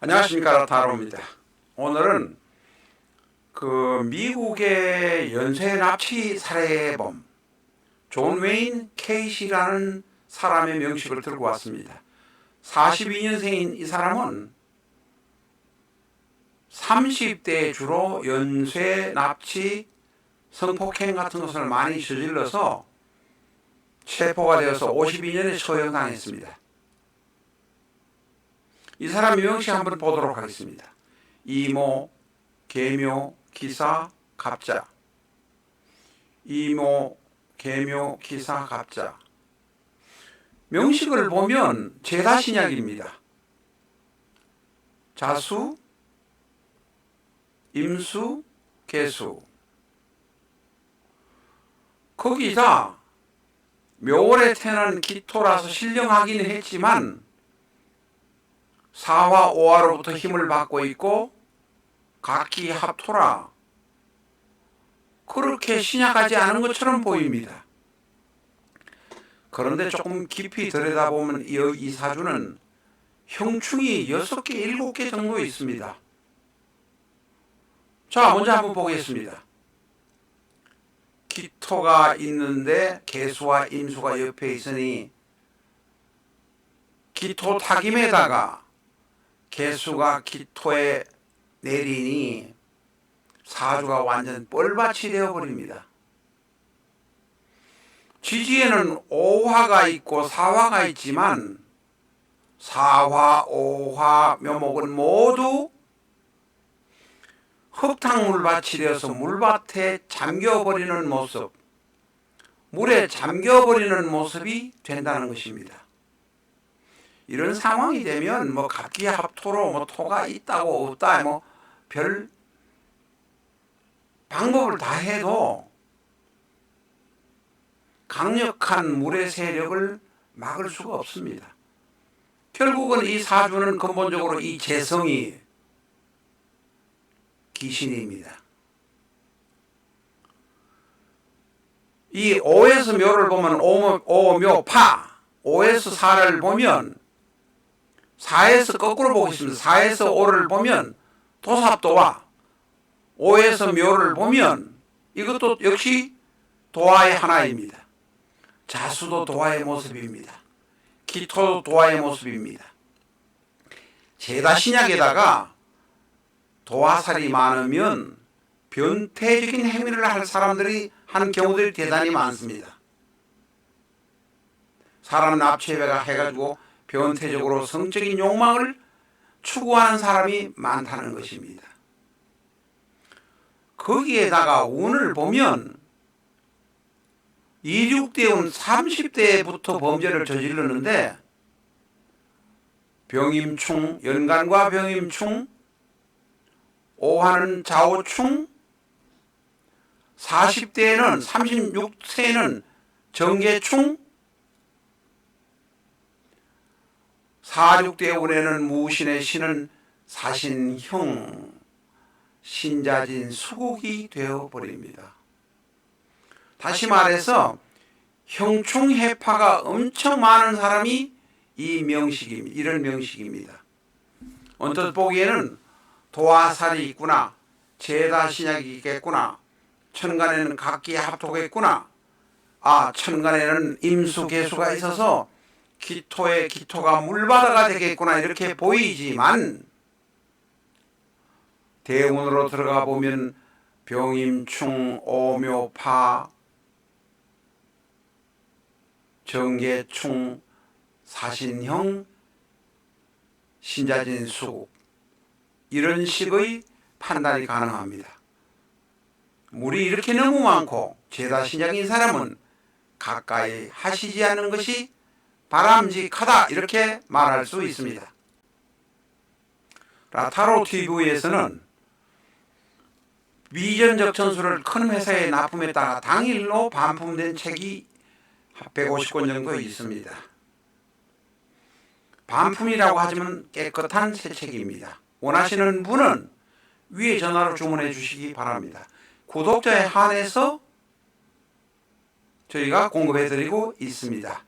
안녕하십니까 다로입니다. 오늘은 그 미국의 연쇄 납치 살해범 존 웨인 케이시라는 사람의 명식을 들고 왔습니다. 42년생인 이 사람은 30대에 주로 연쇄 납치 성폭행 같은 것을 많이 저질러서 체포가 되어서 52년에 처형당했습니다. 이 사람 명식 한번 보도록 하겠습니다. 이모, 계묘, 기사, 갑자. 이모, 계묘, 기사, 갑자. 명식을 보면 제다 신약입니다. 자수, 임수, 개수. 거기다 묘월에 태어난 기토라서 신령하기는 했지만 사화 오화로부터 힘을 받고 있고 각기 합토라 그렇게 신약하지 않은 것처럼 보입니다. 그런데 조금 깊이 들여다보면 이, 이 사주는 형충이 6개, 7개 정도 있습니다. 자, 먼저 한번 보겠습니다. 기토가 있는데 개수와 임수가 옆에 있으니 기토 타김에다가 개수가 기토에 내리니 사주가 완전 뻘밭이 되어버립니다. 지지에는 오화가 있고 사화가 있지만 사화, 오화, 묘목은 모두 흙탕물밭이 되어서 물밭에 잠겨버리는 모습, 물에 잠겨버리는 모습이 된다는 것입니다. 이런 상황이 되면 뭐 각기합토로 뭐 토가 있다고 없다 뭐 별 방법을 다 해도 강력한 물의 세력을 막을 수가 없습니다. 결국은 이 사주는 근본적으로 이 재성이 귀신입니다. 이 오에서 묘를 보면 오, 오묘 파, 오에서 사를 보면 4에서 거꾸로 보겠습니다. 4에서 5를 보면 도삽도와 5에서 묘를 보면 이것도 역시 도화의 하나입니다. 자수도 도화의 모습입니다. 기토도 도화의 모습입니다. 제다 신약에다가 도화살이 많으면 변태적인 행위를 할 사람들이 하는 경우들이 대단히 많습니다. 사람 납치해가 해가지고 변태적으로 성적인 욕망을 추구하는 사람이 많다는 것입니다. 거기에다가 운을 보면 26대운 30대부터 범죄를 저지르는데 병임충, 연간과 병임충, 오하는 좌우충, 40대에는 36세는 정계충, 46대 운에는 무신의 신은 사신형, 신자진 수국이 되어버립니다. 다시 말해서 형충해파가 엄청 많은 사람이 이 명식입니다. 이런 명식입니다. 언뜻 보기에는 도화살이 있구나, 제다 신약이 있겠구나, 천간에는 각기 합토겠구나, 아 천간에는 임수개수가 있어서 기토의 기토가 물바다가 되겠구나 이렇게 보이지만 대운으로 들어가 보면 병임충, 오묘파, 정계충, 사신형, 신자진수 이런 식의 판단이 가능합니다. 물이 이렇게 너무 많고 제다 신약인 사람은 가까이 하시지 않는 것이 바람직하다 이렇게 말할 수 있습니다. 라타로 TV에서는 위전적 전술을 큰 회사에 납품했다가 당일로 반품된 책이 150권 정도 있습니다. 반품이라고 하지만 깨끗한 새 책입니다. 원하시는 분은 위에 전화로 주문해 주시기 바랍니다. 구독자에 한해서 저희가 공급해 드리고 있습니다.